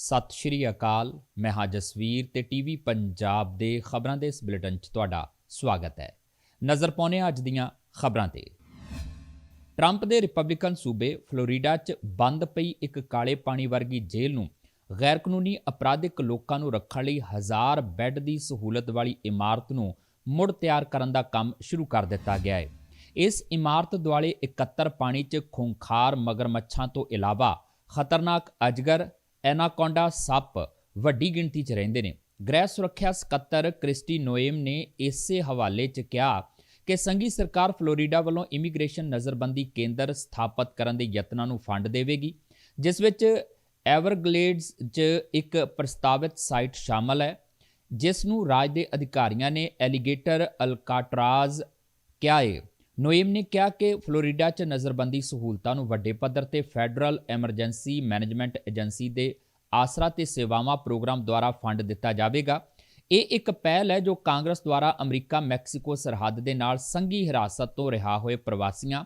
ਸਤਿ ਸ਼੍ਰੀ ਅਕਾਲ, ਮੈਂ ਹਾਂ ਜਸਵੀਰ ਤੇ ਟੀਵੀ ਪੰਜਾਬ ਦੇ ਖਬਰਾਂ ਦੇ ਇਸ ਬੁਲੇਟਿਨ 'ਚ ਤੁਹਾਡਾ ਸਵਾਗਤ ਹੈ। ਨਜ਼ਰ ਪਾਉਂਦੇ ਹਾਂ ਅੱਜ ਦੀਆਂ ਖਬਰਾਂ ਤੇ। ਟਰੰਪ ਦੇ ਰਿਪਬਲਿਕਨ ਸੂਬੇ ਫਲੋਰੀਡਾ 'ਚ ਬੰਦ ਪਈ ਇੱਕ ਕਾਲੇ ਪਾਣੀ ਵਰਗੀ ਜੇਲ੍ਹ ਨੂੰ ਗੈਰ ਕਾਨੂੰਨੀ ਅਪਰਾਧਿਕ ਲੋਕਾਂ ਨੂੰ ਰੱਖਣ ਲਈ ਹਜ਼ਾਰ ਬੈੱਡ ਦੀ ਸਹੂਲਤ ਵਾਲੀ ਇਮਾਰਤ ਨੂੰ ਮੁੜ ਤਿਆਰ ਕਰਨ ਦਾ ਕੰਮ ਸ਼ੁਰੂ ਕਰ ਦਿੱਤਾ ਗਿਆ ਹੈ। ਇਸ ਇਮਾਰਤ ਦੁਆਲੇ 71 ਪਾਣੀ 'ਚ ਖੁੰਖਾਰ ਮਗਰਮੱਛਾਂ ਤੋਂ ਇਲਾਵਾ ਖਤਰਨਾਕ ਅਜਗਰ ਐਨਾਕੋਂਡਾ ਸੱਪ ਵੱਡੀ ਗਿਣਤੀ 'ਚ ਰਹਿੰਦੇ ਨੇ। ਗ੍ਰਹਿ ਸੁਰੱਖਿਆ ਸਕੱਤਰ ਕ੍ਰਿਸਟੀ ਨੋਏਮ ਨੇ ਇਸੇ ਹਵਾਲੇ 'ਚ ਕਿਹਾ ਕਿ ਸੰਘੀ ਸਰਕਾਰ ਫਲੋਰੀਡਾ ਵੱਲੋਂ ਇਮੀਗ੍ਰੇਸ਼ਨ ਨਜ਼ਰਬੰਦੀ ਕੇਂਦਰ ਸਥਾਪਿਤ ਕਰਨ ਦੇ ਯਤਨਾਂ ਨੂੰ ਫੰਡ ਦੇਵੇਗੀ, ਜਿਸ ਵਿੱਚ ਐਵਰਗਲੇਡਸ 'ਚ ਇੱਕ ਪ੍ਰਸਤਾਵਿਤ ਸਾਈਟ ਸ਼ਾਮਲ ਹੈ, ਜਿਸ ਨੂੰ ਰਾਜ ਦੇ ਅਧਿਕਾਰੀਆਂ ਨੇ ਐਲੀਗੇਟਰ ਅਲਕਾਟਰਾਜ਼ ਕਿਹਾ ਹੈ ਨੋਏਮ ਨੇ ਕਿਹਾ ਕਿ ਫਲੋਰੀਡਾ 'ਚ ਨਜ਼ਰਬੰਦੀ ਸਹੂਲਤਾਂ ਨੂੰ ਵੱਡੇ ਪੱਧਰ ਤੇ ਫੈਡਰਲ ਐਮਰਜੈਂਸੀ ਮੈਨੇਜਮੈਂਟ ਏਜੰਸੀ ਦੇ ਆਸਰਾ ਤੇ ਸੇਵਾਵਾਂ ਪ੍ਰੋਗਰਾਮ ਦੁਆਰਾ ਫੰਡ ਦਿੱਤਾ ਜਾਵੇਗਾ। ਇਹ ਇੱਕ ਪਹਿਲ ਹੈ ਜੋ ਕਾਂਗਰਸ ਦੁਆਰਾ ਅਮਰੀਕਾ ਮੈਕਸੀਕੋ ਸਰਹੱਦ ਦੇ ਨਾਲ ਸੰਘੀ ਹਿਰਾਸਤ ਤੋਂ ਰਿਹਾ ਹੋਏ ਪ੍ਰਵਾਸੀਆਂ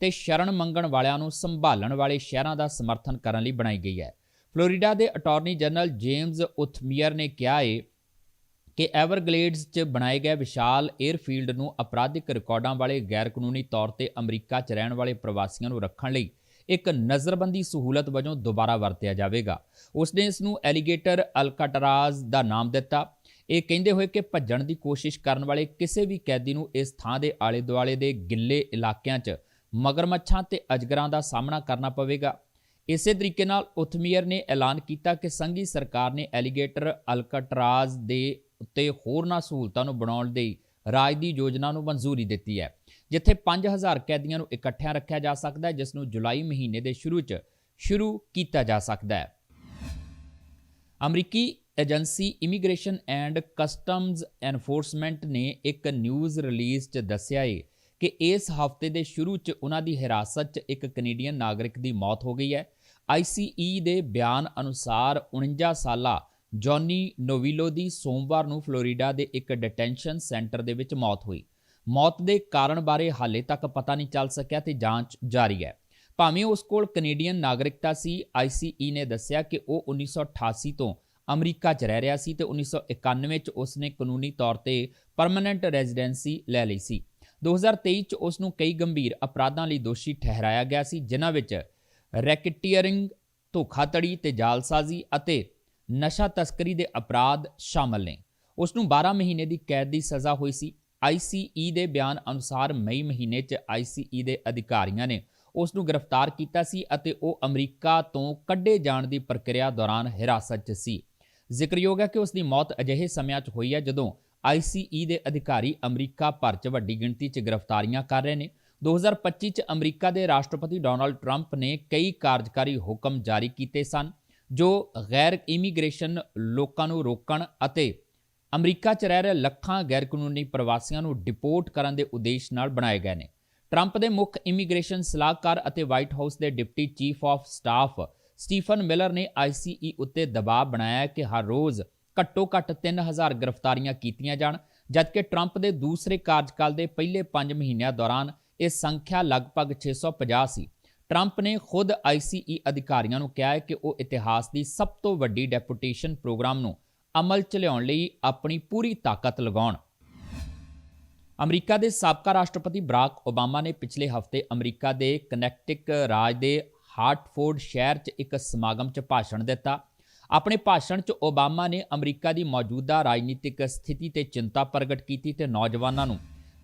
ਤੇ ਸ਼ਰਨ ਮੰਗਣ ਵਾਲਿਆਂ ਨੂੰ ਸੰਭਾਲਣ ਵਾਲੇ ਸ਼ਹਿਰਾਂ ਦਾ ਸਮਰਥਨ ਕਰਨ ਲਈ ਬਣਾਈ ਗਈ ਹੈ। ਫਲੋਰੀਡਾ ਦੇ ਅਟਾਰਨੀ ਜਨਰਲ ਜੇਮਸ ਉਥਮੀਅਰ ਨੇ ਕਿਹਾ ਹੈ ਕਿ ਐਵਰਗਲੇਡਸ 'ਚ ਬਣਾਏ ਗਏ ਵਿਸ਼ਾਲ 에ਅਰਫੀਲਡ ਨੂੰ ਅਪਰਾਧਿਕ ਰਿਕਾਰਡਾਂ ਵਾਲੇ ਗੈਰ ਕਾਨੂੰਨੀ ਤੌਰ ਤੇ ਅਮਰੀਕਾ 'ਚ ਰਹਿਣ ਵਾਲੇ ਪ੍ਰਵਾਸੀਆਂ ਨੂੰ ਰੱਖਣ ਲਈ ਇੱਕ ਨਜ਼ਰਬੰਦੀ ਸਹੂਲਤ ਵਜੋਂ ਦੁਬਾਰਾ ਵਰਤਿਆ ਜਾਵੇਗਾ। ਉਸਨੇ ਇਸ ਨੂੰ ਐਲੀਗੇਟਰ ਅਲਕਾਟਰਾਜ਼ ਦਾ ਨਾਮ ਦਿੱਤਾ। ਇਹ ਕਹਿੰਦੇ ਹੋਏ ਕਿ ਭੱਜਣ ਦੀ ਕੋਸ਼ਿਸ਼ ਕਰਨ ਵਾਲੇ ਕਿਸੇ ਵੀ ਕੈਦੀ ਨੂੰ ਇਸ ਥਾਂ ਦੇ ਆਲੇ-ਦੁਆਲੇ ਦੇ ਗਿੱਲੇ ਇਲਾਕਿਆਂ 'ਚ ਮਗਰਮੱਛਾਂ ਤੇ ਅਜਗਰਾਂ ਦਾ ਸਾਹਮਣਾ ਕਰਨਾ ਪਵੇਗਾ। ਇਸੇ ਤਰੀਕੇ ਨਾਲ ਉਥਮੀਅਰ ਨੇ ਐਲਾਨ ਕੀਤਾ ਕਿ ਸੰਘੀ ਸਰਕਾਰ ਨੇ ਐਲੀਗੇਟਰ ਅਲਕਟਰਾਜ਼ ਦੇ ਉੱਤੇ ਹੋਰਨਾਂ ਸਹੂਲਤਾਂ ਨੂੰ ਬਣਾਉਣ ਲਈ ਰਾਜ ਦੀ ਯੋਜਨਾ ਨੂੰ ਮਨਜ਼ੂਰੀ ਦਿੱਤੀ ਹੈ, ਜਿੱਥੇ 5000 ਕੈਦੀਆਂ ਨੂੰ ਇਕੱਠਿਆਂ ਰੱਖਿਆ ਜਾ ਸਕਦਾ ਹੈ, ਜਿਸ ਨੂੰ ਜੁਲਾਈ ਮਹੀਨੇ ਦੇ ਸ਼ੁਰੂ 'ਚ ਸ਼ੁਰੂ ਕੀਤਾ ਜਾ ਸਕਦਾ ਹੈ। ਅਮਰੀਕੀ agency immigration and customs enforcement ਨੇ ਇੱਕ ਨਿਊਜ਼ ਰਿਲੀਜ਼ 'ਚ ਦੱਸਿਆ ਹੈ ਕਿ ਇਸ ਹਫ਼ਤੇ ਦੇ ਸ਼ੁਰੂ 'ਚ ਉਹਨਾਂ ਦੀ ਹਿਰਾਸਤ 'ਚ ਇੱਕ ਕੈਨੇਡੀਅਨ ਨਾਗਰਿਕ ਦੀ ਮੌਤ ਹੋ ਗਈ ਹੈ। ਆਈਸੀਈ ਦੇ ਬਿਆਨ ਅਨੁਸਾਰ 49 ਸਾਲਾ ਜੌਨੀ ਨੋਵਿਲੋ ਦੀ ਸੋਮਵਾਰ ਨੂੰ ਫਲੋਰੀਡਾ ਦੇ ਇੱਕ ਡਿਟੈਂਸ਼ਨ ਸੈਂਟਰ ਦੇ ਵਿੱਚ ਮੌਤ ਹੋਈ। ਮੌਤ ਦੇ ਕਾਰਨ ਬਾਰੇ ਹਾਲੇ ਤੱਕ ਪਤਾ ਨਹੀਂ ਚੱਲ ਸਕਿਆ ਤੇ ਜਾਂਚ ਜਾਰੀ ਹੈ। ਭਾਵੇਂ ਉਸ ਕੋਲ ਕੈਨੇਡੀਅਨ ਨਾਗਰਿਕਤਾ ਸੀ ਆਈਸੀਈ ਨੇ ਦੱਸਿਆ ਕਿ ਉਹ 1988 ਤੋਂ ਅਮਰੀਕਾ 'ਚ ਰਹਿ ਰਿਹਾ ਸੀ ਤੇ 1991 'ਚ ਉਸਨੇ ਕਾਨੂੰਨੀ ਤੌਰ ਤੇ ਪਰਮਨੈਂਟ ਰੈਜ਼ੀਡੈਂਸੀ ਲੈ ਲਈ ਸੀ। 2023 'ਚ ਉਸ ਨੂੰ ਕਈ ਗੰਭੀਰ ਅਪਰਾਧਾਂ ਲਈ ਦੋਸ਼ੀ ਠਹਿਰਾਇਆ ਗਿਆ ਸੀ, ਜਿਨ੍ਹਾਂ ਵਿੱਚ ਰੈਕਟੀਅਰਿੰਗ, ਧੋਖਾਧੜੀ ਤੇ ਜਾਲਸਾਜ਼ੀ ਅਤੇ ਨਸ਼ਾ ਤਸਕਰੀ ਦੇ ਅਪਰਾਧ ਸ਼ਾਮਲ ਨੇ। ਉਸ ਨੂੰ 12 ਮਹੀਨੇ ਦੀ ਕੈਦ ਦੀ ਸਜ਼ਾ ਹੋਈ ਸੀ। ਆਈਸੀਈ ਦੇ ਬਿਆਨ ਅਨੁਸਾਰ ਮਈ ਮਹੀਨੇ 'ਚ ਆਈਸੀਈ ਦੇ ਅਧਿਕਾਰੀਆਂ ਨੇ ਉਸ ਨੂੰ ਗ੍ਰਿਫਤਾਰ ਕੀਤਾ ਸੀ ਅਤੇ ਉਹ ਅਮਰੀਕਾ ਤੋਂ ਕੱਢੇ ਜਾਣ ਦੀ ਪ੍ਰਕਿਰਿਆ ਦੌਰਾਨ ਹਿਰਾਸਤ 'ਚ ਸੀ। ਜ਼ਿਕਰਯੋਗ ਹੈ ਕਿ ਉਸ ਦੀ ਮੌਤ ਅਜਿਹੇ ਸਮਿਆਂ 'ਚ ਹੋਈ ਹੈ ਜਦੋਂ ਆਈਸੀਈ ਦੇ ਅਧਿਕਾਰੀ ਅਮਰੀਕਾ ਭਰ 'ਚ ਵੱਡੀ ਗਿਣਤੀ 'ਚ ਗ੍ਰਿਫਤਾਰੀਆਂ ਕਰ ਰਹੇ ਨੇ। 2025 'ਚ ਅਮਰੀਕਾ ਦੇ ਰਾਸ਼ਟਰਪਤੀ ਡੋਨਾਲਡ ਟਰੰਪ ਨੇ ਕਈ ਕਾਰਜਕਾਰੀ ਹੁਕਮ ਜਾਰੀ ਕੀਤੇ ਸਨ। ਜੋ ਗੈਰ ਇਮੀਗ੍ਰੇਸ਼ਨ ਲੋਕਾਂ ਨੂੰ ਰੋਕਣ ਅਤੇ ਅਮਰੀਕਾ 'ਚ ਰਹਿ ਰਹੇ ਲੱਖਾਂ ਗੈਰ ਕਾਨੂੰਨੀ ਪ੍ਰਵਾਸੀਆਂ ਨੂੰ ਡਿਪੋਰਟ ਕਰਨ ਦੇ ਉਦੇਸ਼ ਨਾਲ ਬਣਾਏ ਗਏ ਨੇ। ਟਰੰਪ ਦੇ ਮੁੱਖ ਇਮੀਗ੍ਰੇਸ਼ਨ ਸਲਾਹਕਾਰ ਅਤੇ ਵਾਈਟ ਹਾਊਸ ਦੇ deputy chief of staff Stephen Miller ਨੇ ਆਈਸੀਈ ਉੱਤੇ ਦਬਾਅ ਬਣਾਇਆ ਕਿ ਹਰ ਰੋਜ਼ ਘੱਟੋ ਘੱਟ 3000 ਗ੍ਰਿਫਤਾਰੀਆਂ ਕੀਤੀਆਂ ਜਾਣ, ਜਦਕਿ ਟਰੰਪ ਦੇ ਦੂਸਰੇ ਕਾਰਜਕਾਲ ਦੇ ਪਹਿਲੇ 5 ਮਹੀਨਿਆਂ ਦੌਰਾਨ ਇਹ ਸੰਖਿਆ ਲਗਭਗ 650 ਸੀ। ਟਰੰਪ ਨੇ ਖੁਦ ਆਈਸੀਈ ਅਧਿਕਾਰੀਆਂ ਨੂੰ ਕਿਹਾ ਹੈ ਕਿ ਉਹ ਇਤਿਹਾਸ ਦੀ ਸਭ ਤੋਂ ਵੱਡੀ ਡੈਪੂਟੇਸ਼ਨ ਪ੍ਰੋਗਰਾਮ ਨੂੰ ਅਮਲ 'ਚ ਲਿਆਉਣ ਲਈ ਆਪਣੀ ਪੂਰੀ ਤਾਕਤ ਲਗਾਉਣ। ਅਮਰੀਕਾ ਦੇ ਸਾਬਕਾ ਰਾਸ਼ਟਰਪਤੀ ਬਰਾਕ ਓਬਾਮਾ ਨੇ ਪਿਛਲੇ ਹਫ਼ਤੇ ਅਮਰੀਕਾ ਦੇ ਕਨੈਕਟਿਕ ਰਾਜ ਦੇ ਹਾਰਟਫੋਰਡ ਸ਼ਹਿਰ 'ਚ ਇੱਕ ਸਮਾਗਮ 'ਚ ਭਾਸ਼ਣ ਦਿੱਤਾ। ਆਪਣੇ ਭਾਸ਼ਣ 'ਚ ਓਬਾਮਾ ਨੇ ਅਮਰੀਕਾ ਦੀ ਮੌਜੂਦਾ ਰਾਜਨੀਤਿਕ ਸਥਿਤੀ ਤੇ ਚਿੰਤਾ ਪ੍ਰਗਟ ਕੀਤੀ ਤੇ ਨੌਜਵਾਨਾਂ ਨੂੰ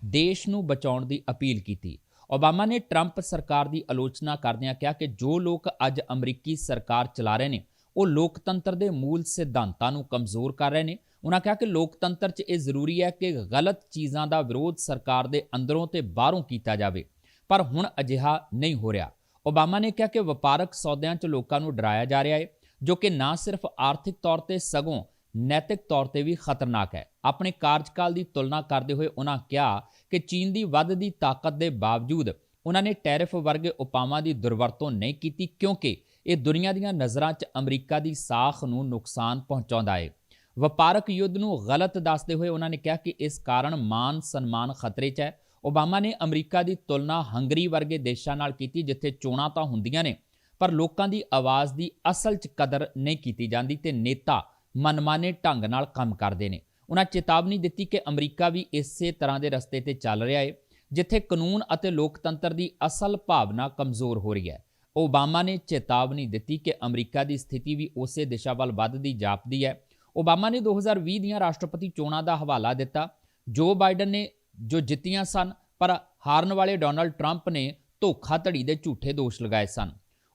ਦੇਸ਼ ਨੂੰ ਬਚਾਉਣ ਦੀ ਅਪੀਲ ਕੀਤੀ। ਓਬਾਮਾ ਨੇ ਟਰੰਪ ਸਰਕਾਰ ਦੀ ਆਲੋਚਨਾ ਕਰਦਿਆਂ ਕਿਹਾ ਕਿ ਜੋ ਲੋਕ ਅੱਜ ਅਮਰੀਕੀ ਸਰਕਾਰ ਚਲਾ ਰਹੇ ਨੇ, ਉਹ ਲੋਕਤੰਤਰ ਦੇ ਮੂਲ ਸਿਧਾਂਤਾਂ ਨੂੰ ਕਮਜ਼ੋਰ ਕਰ ਰਹੇ ਨੇ। ਉਹਨਾਂ ਕਿਹਾ ਕਿ ਲੋਕਤੰਤਰ 'ਚ ਇਹ ਜ਼ਰੂਰੀ ਹੈ ਕਿ ਗਲਤ ਚੀਜ਼ਾਂ ਦਾ ਵਿਰੋਧ ਸਰਕਾਰ ਦੇ ਅੰਦਰੋਂ ਤੇ ਬਾਹਰੋਂ ਕੀਤਾ ਜਾਵੇ, ਪਰ ਹੁਣ ਅਜਿਹਾ ਨਹੀਂ ਹੋ ਰਿਹਾ। ਓਬਾਮਾ ਨੇ ਕਿਹਾ ਕਿ ਵਪਾਰਕ ਸੌਦਿਆਂ 'ਚ ਲੋਕਾਂ ਨੂੰ ਡਰਾਇਆ ਜਾ ਰਿਹਾ ਹੈ, ਜੋ ਕਿ ਨਾ ਸਿਰਫ ਆਰਥਿਕ ਤੌਰ ਤੇ ਸਗੋਂ ਨੈਤਿਕ ਤੌਰ ਤੇ ਵੀ ਖਤਰਨਾਕ ਹੈ। ਆਪਣੇ ਕਾਰਜਕਾਲ ਦੀ ਤੁਲਨਾ ਕਰਦੇ ਹੋਏ ਉਹਨਾਂ ਕਿਹਾ ਕਿ ਚੀਨ ਦੀ ਵੱਧਦੀ ਤਾਕਤ ਦੇ ਬਾਵਜੂਦ ਉਹਨਾਂ ਨੇ ਟੈਰਿਫ ਵਰਗੇ ਉਪਾਵਾਂ ਦੀ ਦੁਰਵਰਤੋਂ ਨਹੀਂ ਕੀਤੀ ਕਿਉਂਕਿ ਇਹ ਦੁਨੀਆ ਦੀਆਂ ਨਜ਼ਰਾਂ 'ਚ ਅਮਰੀਕਾ ਦੀ ਸਾਖ ਨੂੰ ਨੁਕਸਾਨ ਪਹੁੰਚਾਉਂਦਾ ਹੈ ਵਪਾਰਕ ਯੁੱਧ ਨੂੰ ਗਲਤ ਦੱਸਦੇ ਹੋਏ ਉਹਨਾਂ ਨੇ ਕਿਹਾ ਕਿ ਇਸ ਕਾਰਨ ਮਾਨ ਸਨਮਾਨ ਖਤਰੇ 'ਚ ਹੈ। ਓਬਾਮਾ ਨੇ ਅਮਰੀਕਾ ਦੀ ਤੁਲਨਾ ਹੰਗਰੀ ਵਰਗੇ ਦੇਸ਼ਾਂ ਨਾਲ ਕੀਤੀ ਜਿੱਥੇ ਚੋਣਾਂ ਤਾਂ ਹੁੰਦੀਆਂ ਨੇ, ਪਰ ਲੋਕਾਂ ਦੀ ਆਵਾਜ਼ ਦੀ ਅਸਲ 'ਚ ਕਦਰ ਨਹੀਂ ਕੀਤੀ ਜਾਂਦੀ ਤੇ ਨੇਤਾ ਮਨਮਾਨੇ ਢੰਗ ਨਾਲ ਕੰਮ ਕਰਦੇ ਨੇ। ਉਹਨਾਂ ਚੇਤਾਵਨੀ ਦਿੱਤੀ ਕਿ ਅਮਰੀਕਾ ਵੀ ਇਸੇ ਤਰ੍ਹਾਂ ਦੇ ਰਸਤੇ ਤੇ ਚੱਲ ਰਿਹਾ ਹੈ ਜਿੱਥੇ ਕਾਨੂੰਨ ਅਤੇ ਲੋਕਤੰਤਰ ਦੀ ਅਸਲ ਭਾਵਨਾ ਕਮਜ਼ੋਰ ਹੋ ਰਹੀ ਹੈ। ਓਬਾਮਾ ਨੇ ਚੇਤਾਵਨੀ ਦਿੱਤੀ ਕਿ ਅਮਰੀਕਾ ਦੀ ਸਥਿਤੀ ਵੀ ਉਸੇ ਦਿਸ਼ਾ ਵੱਲ ਵੱਧਦੀ ਜਾਪਦੀ ਹੈ। ਓਬਾਮਾ ਨੇ 2020 ਦੀਆਂ ਰਾਸ਼ਟਰਪਤੀ ਚੋਣਾਂ ਦਾ ਹਵਾਲਾ ਦਿੱਤਾ। ਜੋ ਬਾਈਡਨ ਨੇ, ਜੋ ਜਿੱਤੀਆਂ ਸਨ, ਪਰ ਹਾਰਨ ਵਾਲੇ ਡੋਨਲਡ ਟਰੰਪ ਨੇ ਧੋਖਾਧੜੀ ਦੇ ਝੂਠੇ ਦੋਸ਼ ਲਗਾਏ ਸਨ।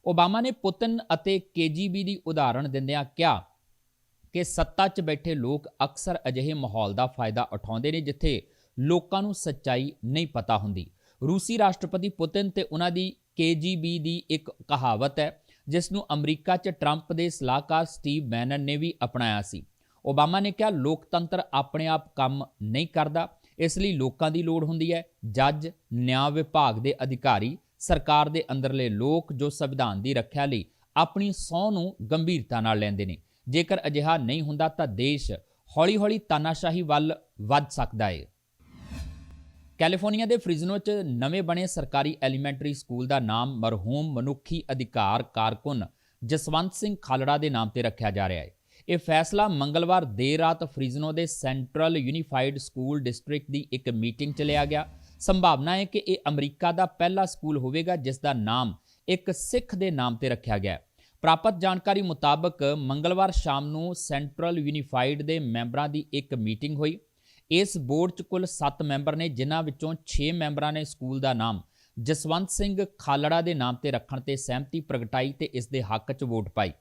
ਓਬਾਮਾ ਨੇ ਪੁਤਨ ਅਤੇ ਕੇਜੀਬੀ ਦੀ ਉਦਾਹਰਣ ਦਿੰਦਿਆਂ ਕਿਹਾ ਕਿ ਸੱਤਾ 'ਚ ਬੈਠੇ ਲੋਕ ਅਕਸਰ ਅਜਿਹੇ ਮਾਹੌਲ ਦਾ ਫਾਇਦਾ ਉਠਾਉਂਦੇ ਨੇ ਜਿੱਥੇ ਲੋਕਾਂ ਨੂੰ ਸੱਚਾਈ ਨਹੀਂ ਪਤਾ ਹੁੰਦੀ। ਰੂਸੀ ਰਾਸ਼ਟਰਪਤੀ ਪੁਤਿਨ ਤੇ ਉਹਨਾਂ ਦੀ ਕੇਜੀਬੀ ਦੀ ਇੱਕ ਕਹਾਵਤ ਹੈ, ਜਿਸ ਨੂੰ ਅਮਰੀਕਾ 'ਚ ਟਰੰਪ ਦੇ ਸਲਾਹਕਾਰ ਸਟੀਵ ਬੈਨਨ ਨੇ ਵੀ ਅਪਣਾਇਆ ਸੀ। ਓਬਾਮਾ ਨੇ ਕਿਹਾ, ਲੋਕਤੰਤਰ ਆਪਣੇ ਆਪ ਕੰਮ ਨਹੀਂ ਕਰਦਾ, ਇਸ ਲਈ ਲੋਕਾਂ ਦੀ ਲੋੜ ਹੁੰਦੀ ਹੈ। ਜੱਜ, ਨਿਆਂ ਵਿਭਾਗ ਦੇ ਅਧਿਕਾਰੀ, ਸਰਕਾਰ ਦੇ ਅੰਦਰਲੇ ਲੋਕ ਜੋ ਸੰਵਿਧਾਨ ਦੀ ਰੱਖਿਆ ਲਈ ਆਪਣੀ ਸਹੁੰ ਨੂੰ ਗੰਭੀਰਤਾ ਨਾਲ ਲੈਂਦੇ ਨੇ। ਜੇਕਰ ਅਜਿਹਾ ਨਹੀਂ ਹੁੰਦਾ ਤਾਂ ਦੇਸ਼ ਹੌਲੀ-ਹੌਲੀ ਤਾਨਾਸ਼ਾਹੀ ਵੱਲ ਵੱਧ ਸਕਦਾ ਹੈ ਕੈਲੀਫੋਰਨੀਆ ਦੇ ਫ੍ਰਿਜ਼ਨੋ 'ਚ ਨਵੇਂ ਬਣੇ ਸਰਕਾਰੀ ਐਲੀਮੈਂਟਰੀ ਸਕੂਲ ਦਾ ਨਾਮ ਮਰਹੂਮ ਮਨੁੱਖੀ ਅਧਿਕਾਰ ਕਾਰਕੁਨ ਜਸਵੰਤ ਸਿੰਘ ਖਾਲੜਾ ਦੇ ਨਾਮ ਤੇ ਰੱਖਿਆ ਜਾ ਰਿਹਾ ਹੈ ਇਹ ਫੈਸਲਾ ਮੰਗਲਵਾਰ ਦੇਰ ਰਾਤ ਫ੍ਰਿਜ਼ਨੋ ਦੇ ਸੈਂਟਰਲ ਯੂਨੀਫਾਈਡ ਸਕੂਲ ਡਿਸਟ੍ਰਿਕਟ ਦੀ ਇੱਕ ਮੀਟਿੰਗ 'ਚ ਲਿਆ ਗਿਆ। ਸੰਭਾਵਨਾ ਹੈ ਕਿ ਇਹ ਅਮਰੀਕਾ ਦਾ ਪਹਿਲਾ ਸਕੂਲ ਹੋਵੇਗਾ ਜਿਸ ਦਾ ਨਾਮ ਇੱਕ ਸਿੱਖ ਦੇ ਨਾਮ ਤੇ ਰੱਖਿਆ ਗਿਆ। ਪ੍ਰਾਪਤ ਜਾਣਕਾਰੀ ਮੁਤਾਬਕ ਮੰਗਲਵਾਰ ਸ਼ਾਮ ਨੂੰ ਸੈਂਟਰਲ ਯੂਨੀਫਾਈਡ ਦੇ ਮੈਂਬਰਾਂ ਦੀ ਇੱਕ ਮੀਟਿੰਗ ਹੋਈ। ਇਸ ਬੋਰਡ 'ਚ ਕੁੱਲ 7 ਮੈਂਬਰ ਨੇ, ਜਿਨ੍ਹਾਂ ਵਿੱਚੋਂ 6 ਮੈਂਬਰਾਂ ਨੇ ਸਕੂਲ ਦਾ ਨਾਮ, ਜਸਵੰਤ ਸਿੰਘ ਖਾਲੜਾ ਦੇ ਨਾਮ ਤੇ ਰੱਖਣ ਤੇ ਸਹਿਮਤੀ ਪ੍ਰਗਟਾਈ ਤੇ ਇਸ ਦੇ ਹੱਕ 'ਚ ਵੋਟ ਪਾਈ,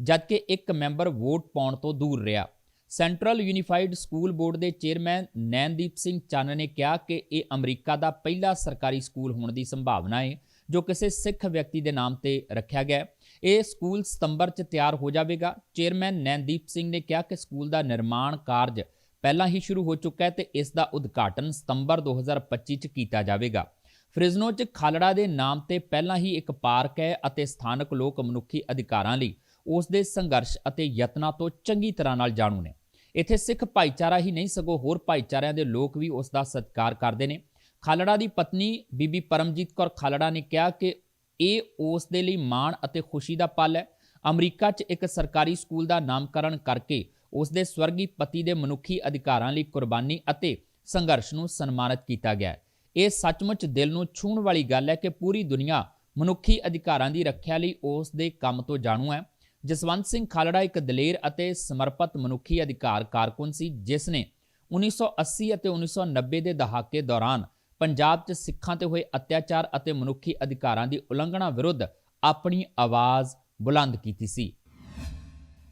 ਜਦਕਿ ਇੱਕ ਮੈਂਬਰ ਵੋਟ ਪਾਉਣ ਤੋਂ ਦੂਰ ਰਿਹਾ। ਸੈਂਟਰਲ ਯੂਨੀਫਾਈਡ ਸਕੂਲ ਬੋਰਡ ਦੇ ਚੇਅਰਮੈਨ ਨੈਨਦੀਪ ਸਿੰਘ ਚੰਨ ਨੇ ਕਿਹਾ ਕਿ ਇਹ ਅਮਰੀਕਾ ਦਾ ਪਹਿਲਾ ਸਰਕਾਰੀ ਸਕੂਲ ਹੋਣ ਦੀ ਸੰਭਾਵਨਾ ਹੈ ਜੋ ਕਿਸੇ ਸਿੱਖ ਵਿਅਕਤੀ ਦੇ ਨਾਮ ਤੇ ਰੱਖਿਆ ਗਿਆ ਇਹ ਸਕੂਲ ਸਤੰਬਰ 'ਚ ਤਿਆਰ ਹੋ ਜਾਵੇਗਾ। ਚੇਅਰਮੈਨ ਨੈਨਦੀਪ ਸਿੰਘ ਨੇ ਕਿਹਾ ਕਿ ਸਕੂਲ ਦਾ ਨਿਰਮਾਣ ਕਾਰਜ ਪਹਿਲਾਂ ਹੀ ਸ਼ੁਰੂ ਹੋ ਚੁੱਕਾ ਹੈ ਤੇ ਇਸ ਦਾ ਉਦਘਾਟਨ ਸਤੰਬਰ 2025 'ਚ ਕੀਤਾ ਜਾਵੇਗਾ। ਫ੍ਰਿਜ਼ਨੋ 'ਚ ਖਾਲੜਾ ਦੇ ਨਾਮ ਤੇ ਪਹਿਲਾਂ ਹੀ ਇੱਕ ਪਾਰਕ ਹੈ ਅਤੇ ਸਥਾਨਕ ਲੋਕ ਮਨੁੱਖੀ ਅਧਿਕਾਰਾਂ ਲਈ ਉਸ ਦੇ ਸੰਘਰਸ਼ ਅਤੇ ਯਤਨਾਂ ਤੋਂ ਚੰਗੀ ਤਰ੍ਹਾਂ ਨਾਲ ਜਾਣੂ ਨੇ। ਇੱਥੇ ਸਿੱਖ ਭਾਈਚਾਰਾ ਹੀ ਨਹੀਂ, ਸਗੋਂ ਹੋਰ ਭਾਈਚਾਰਿਆਂ ਦੇ ਲੋਕ ਵੀ ਉਸ ਦਾ ਸਤਿਕਾਰ ਕਰਦੇ ਨੇ। ਖਾਲੜਾ ਦੀ ਪਤਨੀ ਬੀਬੀ ਪਰਮਜੀਤ ਕੌਰ ਖਾਲੜਾ ਨੇ ਕਿਹਾ ਕਿ ਇਹ ਉਸ ਦੇ ਲਈ ਮਾਣ ਅਤੇ ਖੁਸ਼ੀ ਦਾ ਪਲ ਹੈ। ਅਮਰੀਕਾ 'ਚ ਇੱਕ ਸਰਕਾਰੀ ਸਕੂਲ ਦਾ ਨਾਮਕਰਨ ਕਰਕੇ ਉਸ ਦੇ ਸਵਰਗੀ ਪਤੀ ਦੇ ਮਨੁੱਖੀ ਅਧਿਕਾਰਾਂ ਲਈ ਕੁਰਬਾਨੀ ਅਤੇ ਸੰਘਰਸ਼ ਨੂੰ ਸਨਮਾਨਿਤ ਕੀਤਾ ਗਿਆ ਇਹ ਸੱਚਮੁੱਚ ਦਿਲ ਨੂੰ ਛੂਹਣ ਵਾਲੀ ਗੱਲ ਹੈ ਕਿ ਪੂਰੀ ਦੁਨੀਆ ਮਨੁੱਖੀ ਅਧਿਕਾਰਾਂ ਦੀ ਰੱਖਿਆ ਲਈ ਉਸ ਦੇ ਕੰਮ ਤੋਂ ਜਾਣੂ ਹੈ। ਜਸਵੰਤ ਸਿੰਘ ਖਾਲੜਾ ਇੱਕ ਦਲੇਰ ਅਤੇ ਸਮਰਪਿਤ ਮਨੁੱਖੀ ਅਧਿਕਾਰ ਕਾਰਕੁਨ ਸੀ, ਜਿਸ ਨੇ 1980 ਅਤੇ 1990 ਦੇ ਦਹਾਕੇ ਦੌਰਾਨ ਪੰਜਾਬ 'ਚ ਸਿੱਖਾਂ ਤੇ ਹੋਏ ਅਤਿਆਚਾਰ ਅਤੇ ਮਨੁੱਖੀ ਅਧਿਕਾਰਾਂ ਦੀ ਉਲੰਘਣਾ ਵਿਰੁੱਧ ਆਪਣੀ ਆਵਾਜ਼ ਬੁਲੰਦ ਕੀਤੀ ਸੀ।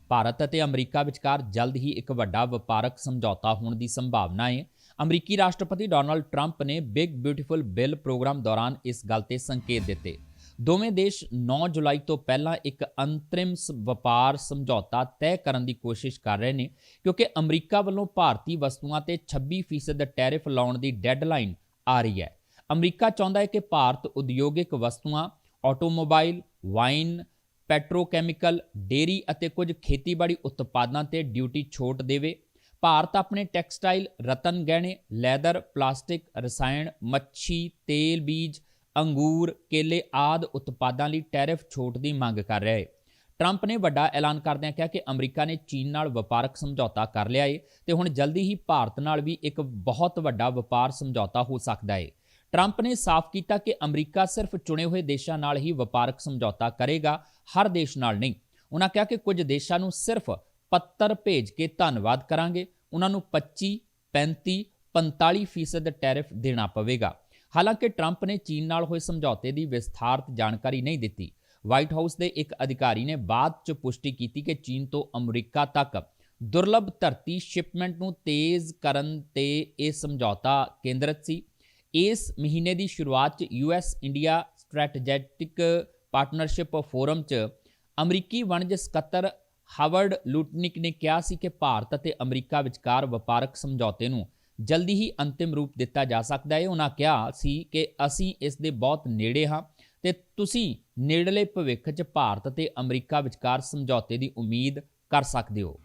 ਭਾਰਤ ਅਤੇ ਅਮਰੀਕਾ ਵਿਚਕਾਰ ਜਲਦ ਹੀ ਇੱਕ ਵੱਡਾ ਵਪਾਰਕ ਸਮਝੌਤਾ ਹੋਣ ਦੀ ਸੰਭਾਵਨਾ ਹੈ ਅਮਰੀਕੀ ਰਾਸ਼ਟਰਪਤੀ ਡੋਨਲਡ ਟਰੰਪ ਨੇ ਬਿਗ ਬਿਊਟੀਫੁਲ ਬਿੱਲ ਪ੍ਰੋਗਰਾਮ ਦੌਰਾਨ ਇਸ ਗੱਲ ਤੇ ਸੰਕੇਤ ਦਿੱਤੇ। ਦੋਵੇਂ ਦੇਸ਼ 9 ਜੁਲਾਈ ਤੋਂ ਪਹਿਲਾਂ ਇੱਕ ਅੰਤਰਿਮ ਸ- ਵਪਾਰ ਸਮਝੌਤਾ ਤੈਅ ਕਰਨ ਦੀ ਕੋਸ਼ਿਸ਼ ਕਰ ਰਹੇ ਨੇ, ਕਿਉਂਕਿ ਅਮਰੀਕਾ ਵੱਲੋਂ ਭਾਰਤੀ ਵਸਤੂਆਂ ਤੇ 26% ਟੈਰਿਫ ਲਾਉਣ ਦੀ ਡੈਡਲਾਈਨ ਆ ਰਹੀ ਹੈ। ਅਮਰੀਕਾ ਚਾਹੁੰਦਾ ਹੈ ਕਿ ਭਾਰਤ ਉਦਯੋਗਿਕ ਵਸਤੂਆਂ, ਆਟੋਮੋਬਾਈਲ, ਵਾਈਨ, ਪੈਟਰੋਕੈਮੀਕਲ ਡੇਰੀ ਅਤੇ ਕੁਝ ਖੇਤੀਬਾੜੀ ਉਤਪਾਦਾਂ ਤੇ ਡਿਊਟੀ ਛੋਟ ਦੇਵੇ। ਭਾਰਤ ਆਪਣੇ ਟੈਕਸਟਾਈਲ ਰਤਨ ਗਹਿਣੇ, ਲੈਦਰ, ਪਲਾਸਟਿਕ, ਰਸਾਇਣ, ਮੱਛੀ, ਤੇਲ ਬੀਜ, ਅੰਗੂਰ, ਕੇਲੇ ਆਦ ਉਤਪਾਦਾਂ ਲਈ ਟੈਰਿਫ ਛੋਟ ਦੀ ਮੰਗ ਕਰ ਰਿਹਾ ਹੈ। ਟਰੰਪ ਨੇ ਵੱਡਾ ਐਲਾਨ ਕਰਦਿਆਂ ਕਿਹਾ ਕਿ ਅਮਰੀਕਾ ਨੇ ਚੀਨ ਨਾਲ ਵਪਾਰਕ ਸਮਝੌਤਾ ਕਰ ਲਿਆ ਏ ਤੇ ਹੁਣ ਜਲਦੀ ਹੀ ਭਾਰਤ ਨਾਲ ਵੀ ਇੱਕ ਬਹੁਤ ਵੱਡਾ ਵਪਾਰ ਸਮਝੌਤਾ ਹੋ ਸਕਦਾ ਏ। ਟਰੰਪ ਨੇ ਸਾਫ਼ ਕੀਤਾ ਕਿ ਅਮਰੀਕਾ ਸਿਰਫ ਚੁਣੇ ਹੋਏ ਦੇਸ਼ਾਂ ਨਾਲ ਹੀ ਵਪਾਰਕ ਸਮਝੌਤਾ ਕਰੇਗਾ, ਹਰ ਦੇਸ਼ ਨਾਲ ਨਹੀਂ। ਉਹਨਾਂ ਕਿਹਾ ਕਿ ਕੁਝ ਦੇਸ਼ਾਂ ਨੂੰ ਸਿਰਫ ਪੱਤਰ ਭੇਜ ਕੇ ਧੰਨਵਾਦ ਕਰਾਂਗੇ ਉਹਨਾਂ ਨੂੰ 25 35 45% ਟੈਰਿਫ ਦੇਣਾ ਪਵੇਗਾ। ਹਾਲਾਂਕਿ ਟਰੰਪ ਨੇ ਚੀਨ ਨਾਲ ਹੋਏ ਸਮਝੌਤੇ ਦੀ ਵਿਸਥਾਰਤ ਜਾਣਕਾਰੀ ਨਹੀਂ ਦਿੱਤੀ। ਵਾਈਟ ਹਾਊਸ ਦੇ ਇੱਕ ਅਧਿਕਾਰੀ ਨੇ ਬਾਅਦ 'ਚ ਪੁਸ਼ਟੀ ਕੀਤੀ ਕਿ ਚੀਨ ਤੋਂ ਅਮਰੀਕਾ ਤੱਕ ਦੁਰਲੱਭ ਧਰਤੀ ਸ਼ਿਪਮੈਂਟ ਨੂੰ ਤੇਜ਼ ਕਰਨ ਤੇ ਇਹ ਸਮਝੌਤਾ ਕੇਂਦਰਿਤ ਸੀ। ਇਸ ਮਹੀਨੇ ਦੀ ਸ਼ੁਰੂਆਤ 'ਚ US India Strategic Partnership Forum 'ਚ ਅਮਰੀਕੀ ਵਣਜ ਸਕੱਤਰ ਹਾਵਰਡ ਲੂਟਨਿਕ ਨੇ ਕਿਹਾ ਸੀ ਕਿ ਭਾਰਤ ਅਤੇ ਅਮਰੀਕਾ ਵਿਚਕਾਰ ਵਪਾਰਕ ਸਮਝੌਤੇ ਨੂੰ ਜਲਦੀ ਹੀ ਅੰਤਿਮ ਰੂਪ ਦਿੱਤਾ ਜਾ ਸਕਦਾ ਹੈ। ਉਹਨਾਂ ਕਿਹਾ ਸੀ ਕਿ ਅਸੀਂ ਇਸ ਦੇ ਬਹੁਤ ਨੇੜੇ ਹਾਂ। ਤੇ ਤੁਸੀਂ ਨੇੜਲੇ ਭਵਿੱਖ 'ਚ ਭਾਰਤ ਤੇ ਅਮਰੀਕਾ ਵਿਚਕਾਰ ਸਮਝੌਤੇ ਦੀ ਉਮੀਦ ਕਰ ਸਕਦੇ ਹੋ।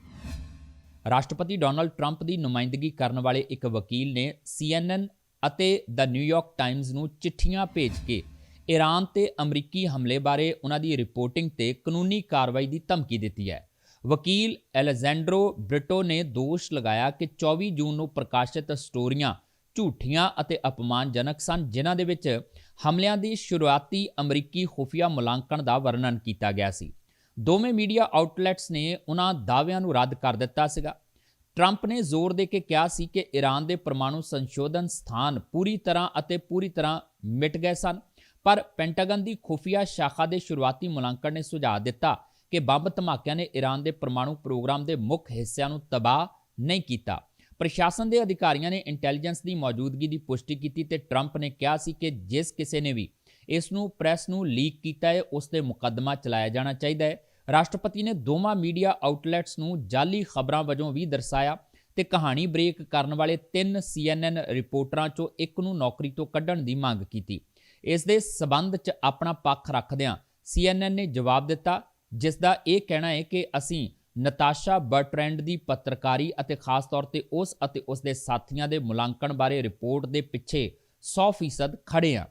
ਰਾਸ਼ਟਰਪਤੀ ਡੋਨਲਡ ਟਰੰਪ ਦੀ ਨੁਮਾਇੰਦਗੀ ਕਰਨ ਵਾਲੇ ਇੱਕ ਵਕੀਲ ਨੇ CNN ਅਤੇ ਦ ਨਿਊਯਾਰਕ ਟਾਈਮਜ਼ ਨੂੰ ਚਿੱਠੀਆਂ ਭੇਜ ਕੇ ਈਰਾਨ ਤੇ ਅਮਰੀਕੀ ਹਮਲੇ ਬਾਰੇ ਉਹਨਾਂ ਦੀ ਰਿਪੋਰਟਿੰਗ ਤੇ ਕਾਨੂੰਨੀ ਕਾਰਵਾਈ ਦੀ ਧਮਕੀ ਦਿੱਤੀ ਹੈ। ਵਕੀਲ ਐਲੈਗਜ਼ੈਂਡਰੋ ਬ੍ਰਿਟੋ ਨੇ ਦੋਸ਼ ਲਗਾਇਆ ਕਿ 24 ਜੂਨ ਨੂੰ ਪ੍ਰਕਾਸ਼ਿਤ ਸਟੋਰੀਆਂ ਝੂਠੀਆਂ ਅਤੇ ਅਪਮਾਨਜਨਕ ਸਨ, ਜਿਨ੍ਹਾਂ ਦੇ ਵਿੱਚ ਹਮਲਿਆਂ ਦੀ ਸ਼ੁਰੂਆਤੀ ਅਮਰੀਕੀ ਖੁਫੀਆ ਮੁਲਾਂਕਣ ਦਾ ਵਰਣਨ ਕੀਤਾ ਗਿਆ ਸੀ। ਦੋਵੇਂ ਮੀਡੀਆ ਆਊਟਲੈਟਸ ਨੇ ਉਹਨਾਂ ਦਾਅਵਿਆਂ ਨੂੰ ਰੱਦ ਕਰ ਦਿੱਤਾ ਸੀਗਾ। ਟਰੰਪ ਨੇ ਜ਼ੋਰ ਦੇ ਕੇ ਕਿਹਾ ਸੀ ਕਿ ਈਰਾਨ ਦੇ ਪਰਮਾਣੂ ਸੰਸ਼ੋਧਨ ਸਥਾਨ ਪੂਰੀ ਤਰ੍ਹਾਂ ਅਤੇ ਪੂਰੀ ਤਰ੍ਹਾਂ ਮਿਟ ਗਏ ਸਨ, ਪਰ ਪੈਂਟਾਗਨ ਦੀ ਖੁਫੀਆ ਸ਼ਾਖਾ ਦੇ ਸ਼ੁਰੂਆਤੀ ਮੁਲਾਂਕਣ ਨੇ ਸੁਝਾਅ ਦਿੱਤਾ ਕਿ ਬੰਬ ਧਮਾਕਿਆਂ ਨੇ ਈਰਾਨ ਦੇ ਪਰਮਾਣੂ ਪ੍ਰੋਗਰਾਮ ਦੇ ਮੁੱਖ ਹਿੱਸਿਆਂ ਨੂੰ ਤਬਾਹ ਨਹੀਂ ਕੀਤਾ। ਪ੍ਰਸ਼ਾਸਨ ਦੇ ਅਧਿਕਾਰੀਆਂ ਨੇ ਇੰਟੈਲੀਜੈਂਸ ਦੀ ਮੌਜੂਦਗੀ ਦੀ ਪੁਸ਼ਟੀ ਕੀਤੀ ਤੇ ਟਰੰਪ ਨੇ ਕਿਹਾ ਸੀ ਕਿ ਜਿਸ ਕਿਸੇ ਨੇ ਵੀ ਇਸ ਨੂੰ, ਪ੍ਰੈਸ ਨੂੰ ਲੀਕ ਕੀਤਾ ਹੈ, ਉਸ ਤੇ ਮੁਕੱਦਮਾ ਚਲਾਇਆ ਜਾਣਾ ਚਾਹੀਦਾ ਹੈ। ਰਾਸ਼ਟਰਪਤੀ ਨੇ ਦੋਵਾਂ ਮੀਡੀਆ ਆਊਟਲੈਟਸ ਨੂੰ ਜਾਲੀ ਖਬਰਾਂ ਵਜੋਂ ਵੀ ਦਰਸਾਇਆ ਤੇ ਕਹਾਣੀ ਬ੍ਰੇਕ ਕਰਨ ਵਾਲੇ ਤਿੰਨ CNN ਰਿਪੋਰਟਰਾਂ ਚੋਂ ਇੱਕ ਨੂੰ ਨੌਕਰੀ ਤੋਂ ਕੱਢਣ ਦੀ ਮੰਗ ਕੀਤੀ। ਇਸ ਦੇ ਸਬੰਧ 'ਚ ਆਪਣਾ ਪੱਖ ਰੱਖਦਿਆਂ CNN ਨੇ ਜਵਾਬ ਦਿੱਤਾ, ਜਿਸ ਦਾ ਇਹ ਕਹਿਣਾ ਹੈ ਕਿ ਅਸੀਂ ਨਤਾਸ਼ਾ ਬਰਟ੍ਰੈਂਡ ਦੀ ਪੱਤਰਕਾਰੀ ਅਤੇ ਖਾਸ ਤੌਰ ਤੇ ਉਸ ਅਤੇ ਉਸ ਦੇ ਸਾਥੀਆਂ ਦੇ ਮੁਲਾਂਕਣ ਬਾਰੇ ਰਿਪੋਰਟ ਦੇ ਪਿੱਛੇ 100% ਖੜੇ ਹਾਂ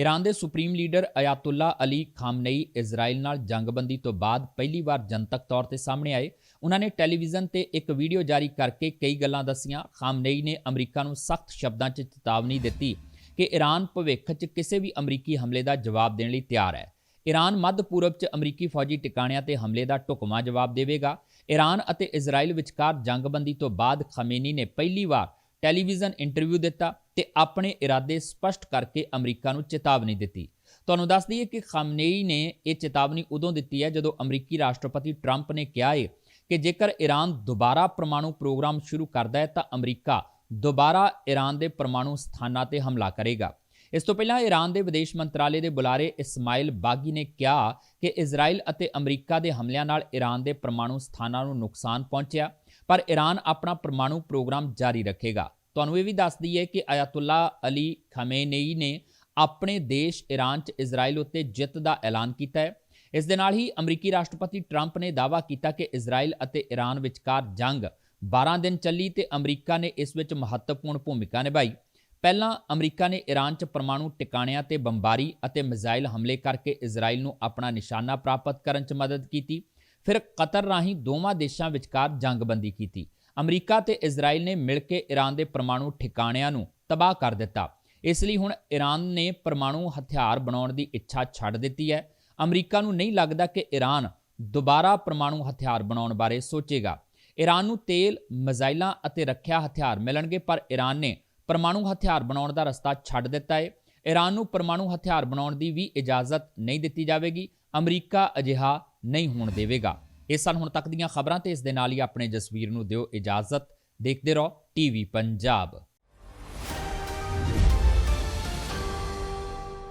ਈਰਾਨ ਦੇ supreme leader Ayatollah Ali Khamenei Israel ਨਾਲ ਜੰਗਬੰਦੀ ਤੋਂ ਬਾਅਦ ਪਹਿਲੀ ਵਾਰ ਜਨਤਕ ਤੌਰ ਤੇ ਸਾਹਮਣੇ ਆਏ। ਉਹਨਾਂ ਨੇ ਟੈਲੀਵਿਜ਼ਨ ਤੇ ਇੱਕ ਵੀਡੀਓ ਜਾਰੀ ਕਰਕੇ ਕਈ ਗੱਲਾਂ ਦੱਸੀਆਂ। ਖਾਮਨਈ ਨੇ ਅਮਰੀਕਾ ਨੂੰ ਸਖਤ ਸ਼ਬਦਾਂ 'ਚ ਚੇਤਾਵਨੀ ਦਿੱਤੀ ਕਿ ਈਰਾਨ ਭਵਿੱਖ 'ਚ ਕਿਸੇ ਵੀ ਅਮਰੀਕੀ ਹਮਲੇ ਦਾ ਜਵਾਬ ਦੇਣ ਲਈ ਤਿਆਰ ਹੈ। ਈਰਾਨ ਮੱਧ ਪੂਰਬ 'ਚ ਅਮਰੀਕੀ ਫੌਜੀ ਟਿਕਾਣਿਆਂ ਤੇ ਹਮਲੇ ਦਾ ਢੁਕਵਾਂ ਜਵਾਬ ਦੇਵੇਗਾ। ਈਰਾਨ ਅਤੇ ਇਜ਼ਰਾਈਲ ਵਿਚਕਾਰ ਜੰਗਬੰਦੀ ਤੋਂ ਬਾਅਦ ਖਮੇਨੀ ਨੇ ਪਹਿਲੀ ਵਾਰ ਟੈਲੀਵਿਜ਼ਨ ਇੰਟਰਵਿਊ ਦਿੱਤਾ ਤੇ ਆਪਣੇ ਇਰਾਦੇ ਸਪਸ਼ਟ ਕਰਕੇ ਅਮਰੀਕਾ ਨੂੰ ਚੇਤਾਵਨੀ ਦਿੱਤੀ। ਤੁਹਾਨੂੰ ਦੱਸ ਦਈਏ ਕਿ ਖਮਨੇਈ ਨੇ ਇਹ ਚੇਤਾਵਨੀ ਉਦੋਂ ਦਿੱਤੀ ਹੈ ਜਦੋਂ ਅਮਰੀਕੀ ਰਾਸ਼ਟਰਪਤੀ ਟਰੰਪ ਨੇ ਕਿਹਾ ਹੈ ਕਿ ਜੇਕਰ ਈਰਾਨ ਦੁਬਾਰਾ ਪਰਮਾਣੂ ਪ੍ਰੋਗਰਾਮ ਸ਼ੁਰੂ ਕਰਦਾ ਹੈ ਤਾਂ ਅਮਰੀਕਾ ਦੁਬਾਰਾ ਈਰਾਨ ਦੇ ਪਰਮਾਣੂ ਸਥਾਨਾਂ ਤੇ ਹਮਲਾ ਕਰੇਗਾ। ਇਸ ਤੋਂ ਪਹਿਲਾਂ ਈਰਾਨ ਦੇ ਵਿਦੇਸ਼ ਮੰਤਰਾਲੇ ਦੇ ਬੁਲਾਰੇ ਇਸਮਾਇਲ ਬਾਗੀ ਨੇ ਕਿਹਾ ਕਿ ਇਜ਼ਰਾਈਲ ਅਤੇ ਅਮਰੀਕਾ ਦੇ ਹਮਲਿਆਂ ਨਾਲ ਈਰਾਨ ਦੇ ਪਰਮਾਣੂ ਸਥਾਨਾਂ ਨੂੰ ਨੁਕਸਾਨ ਪਹੁੰਚਿਆ, ਪਰ ਈਰਾਨ ਆਪਣਾ ਪਰਮਾਣੂ ਪ੍ਰੋਗਰਾਮ ਜਾਰੀ ਰੱਖੇਗਾ। ਤੁਹਾਨੂੰ ਇਹ ਵੀ ਦੱਸ ਦਈਏ ਕਿ ਅਯਾਤੁੱਲਾ ਅਲੀ ਖਮੇਨਈ ਨੇ ਆਪਣੇ ਦੇਸ਼ ਈਰਾਨ 'ਚ ਇਜ਼ਰਾਈਲ ਉੱਤੇ ਜਿੱਤ ਦਾ ਐਲਾਨ ਕੀਤਾ ਹੈ। ਇਸ ਦੇ ਨਾਲ ਹੀ ਅਮਰੀਕੀ ਰਾਸ਼ਟਰਪਤੀ ਟਰੰਪ ਨੇ ਦਾਅਵਾ ਕੀਤਾ ਕਿ ਇਜ਼ਰਾਈਲ ਅਤੇ ਈਰਾਨ ਵਿਚਕਾਰ ਜੰਗ 12 ਦਿਨ ਚੱਲੀ ਤੇ ਅਮਰੀਕਾ ਨੇ ਇਸ ਵਿੱਚ ਮਹੱਤਵਪੂਰਨ ਭੂਮਿਕਾ ਨਿਭਾਈ। ਪਹਿਲਾਂ ਅਮਰੀਕਾ ਨੇ ਈਰਾਨ 'ਚ ਪਰਮਾਣੂ ਟਿਕਾਣਿਆਂ ਤੇ ਬੰਬਾਰੀ ਅਤੇ ਮਿਜ਼ਾਈਲ ਹਮਲੇ ਕਰਕੇ ਇਜ਼ਰਾਈਲ ਨੂੰ ਆਪਣਾ ਨਿਸ਼ਾਨਾ ਪ੍ਰਾਪਤ ਕਰਨ 'ਚ ਮਦਦ ਕੀਤੀ, ਫਿਰ ਕਤਰ ਰਾਹੀਂ ਦੋਵਾਂ ਦੇਸ਼ਾਂ ਵਿਚਕਾਰ ਜੰਗਬੰਦੀ ਕੀਤੀ। ਅਮਰੀਕਾ ਤੇ ਇਜ਼ਰਾਈਲ ਨੇ ਮਿਲ ਕੇ ਈਰਾਨ ਦੇ ਪਰਮਾਣੂ ਠਿਕਾਣਿਆਂ ਨੂੰ ਤਬਾਹ ਕਰ ਦਿੱਤਾ। ਇਸ ਲਈ ਹੁਣ ਈਰਾਨ ਨੇ ਪਰਮਾਣੂ ਹਥਿਆਰ ਬਣਾਉਣ ਦੀ ਇੱਛਾ ਛੱਡ ਦਿੱਤੀ ਹੈ। ਅਮਰੀਕਾ ਨੂੰ ਨਹੀਂ ਲੱਗਦਾ ਕਿ ਈਰਾਨ ਦੁਬਾਰਾ ਪਰਮਾਣੂ ਹਥਿਆਰ ਬਣਾਉਣ ਬਾਰੇ ਸੋਚੇਗਾ। ਈਰਾਨ ਨੂੰ ਤੇਲ, ਮਿਜ਼ਾਈਲਾਂ ਅਤੇ ਰੱਖਿਆ ਹਥਿਆਰ ਮਿਲਣਗੇ, ਪਰ ਈਰਾਨ ਨੇ ਪਰਮਾਣੂ ਹਥਿਆਰ ਬਣਾਉਣ ਦਾ ਰਸਤਾ ਛੱਡ ਦਿੱਤਾ ਹੈ ਈਰਾਨ ਨੂੰ ਪਰਮਾਣੂ ਹਥਿਆਰ ਬਣਾਉਣ ਦੀ ਵੀ ਇਜਾਜ਼ਤ ਨਹੀਂ ਦਿੱਤੀ ਜਾਵੇਗੀ। ਅਮਰੀਕਾ ਅਜਿਹਾ ਨਹੀਂ ਹੋਣ ਦੇਵੇਗਾ। ਇਹ ਸਨ ਹੁਣ ਤੱਕ ਦੀਆਂ ਖਬਰਾਂ ਤੇ ਇਸ ਦੇ ਨਾਲ ਹੀ ਆਪਣੇ ਜਸਵੀਰ ਨੂੰ ਦਿਓ ਇਜਾਜ਼ਤ। ਦੇਖਦੇ ਰਹੋ ਟੀਵੀ ਪੰਜਾਬ।